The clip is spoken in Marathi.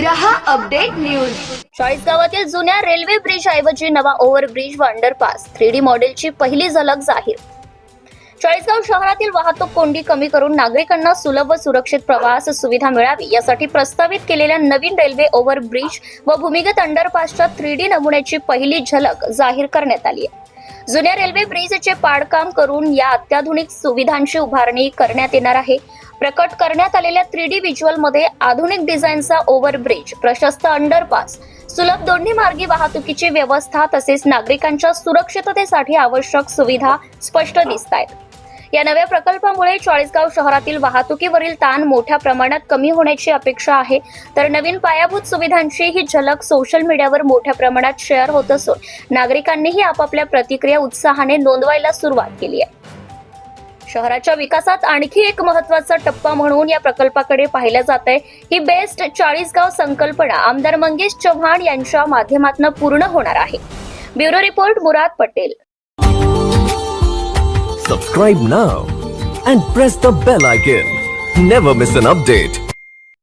रहा अपडेट न्यूज. चाळीसगावातील जुन्या रेल्वे ब्रिज ऐवजी नवा ओव्हरब्रिज व अंडरपास थ्री डी मॉडेलची पहिली झलक जाहीर. चाळीसगाव शहरातील वाहतूक कोंडी कमी करून नागरिकांना सुलभ व सुरक्षित प्रवास सुविधा मिळावी यासाठी प्रस्तावित केलेल्या नवीन रेल्वे ओव्हरब्रिज व भूमिगत अंडरपासच्या थ्री डी नमुन्याची पहिली झलक जाहीर करण्यात आली आहे. जुन्या रेल्वे ब्रिजचे पाडकाम करून या अत्याधुनिक सुविधांची उभारणी करण्यात येणार आहे. प्रकट करण्यात आलेल्या थ्री डी मध्ये आधुनिक डिझाईनचा ओव्हरब्रिज प्रशस्त अंडरपास सुलभ दोन्ही मार्गी वाहतुकीची व्यवस्था तसेच नागरिकांच्या सुरक्षिततेसाठी आवश्यक सुविधा स्पष्ट दिसत आहेत या नव्या प्रकल्पामुळे चाळीसगाव शहरातील वाहतुकीवरील ताण मोठ्या प्रमाणात कमी होण्याची अपेक्षा आहे. तर नवीन पायाभूत सुविधांची ही झलक सोशल मीडियावर मोठ्या प्रमाणात शेअर होत असून नागरिकांनीही आपापल्या प्रतिक्रिया उत्साहाने नोंदवायला सुरुवात केली आहे. शहराच्या विकासात आणखी एक महत्त्वाचा टप्पा म्हणून या प्रकल्पाकडे पाहिलं जात आहे ही बेस्ट चाळीसगाव संकल्पना आमदार मंगेश चव्हाण यांच्या माध्यमातून पूर्ण होणार आहे. Bureau report Murad Patel. Subscribe now and press the bell icon never miss an update